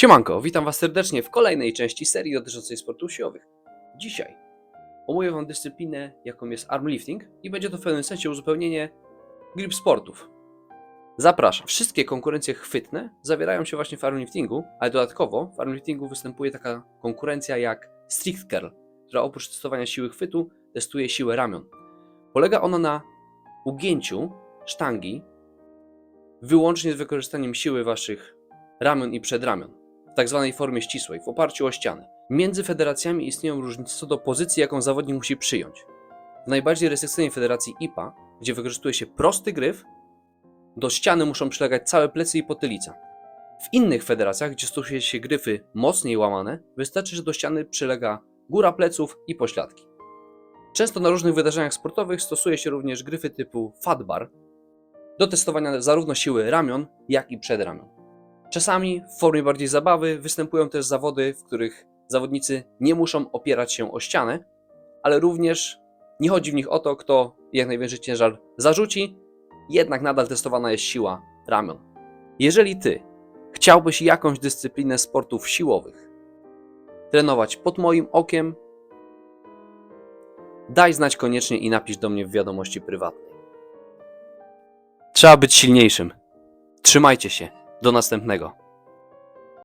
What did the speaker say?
Siemanko, witam Was serdecznie w kolejnej części serii dotyczącej sportów siłowych. Dzisiaj omówię Wam dyscyplinę, jaką jest armlifting i będzie to w pewnym sensie uzupełnienie grip sportów. Zapraszam. Wszystkie konkurencje chwytne zawierają się właśnie w armliftingu, ale dodatkowo w armliftingu występuje taka konkurencja jak strict curl, która oprócz testowania siły chwytu testuje siłę ramion. Polega ona na ugięciu sztangi wyłącznie z wykorzystaniem siły Waszych ramion i przedramion w tak zwanej formie ścisłej, w oparciu o ścianę. Między federacjami istnieją różnice co do pozycji, jaką zawodnik musi przyjąć. W najbardziej restrykcyjnej federacji IPA, gdzie wykorzystuje się prosty gryf, do ściany muszą przylegać całe plecy i potylica. W innych federacjach, gdzie stosuje się gryfy mocniej łamane, wystarczy, że do ściany przylega góra pleców i pośladki. Często na różnych wydarzeniach sportowych stosuje się również gryfy typu fat bar do testowania zarówno siły ramion, jak i przedramion. Czasami w formie bardziej zabawy występują też zawody, w których zawodnicy nie muszą opierać się o ścianę, ale również nie chodzi w nich o to, kto jak największy ciężar zarzuci, jednak nadal testowana jest siła ramion. Jeżeli ty chciałbyś jakąś dyscyplinę sportów siłowych trenować pod moim okiem, daj znać koniecznie i napisz do mnie w wiadomości prywatnej. Trzeba być silniejszym. Trzymajcie się. Do następnego.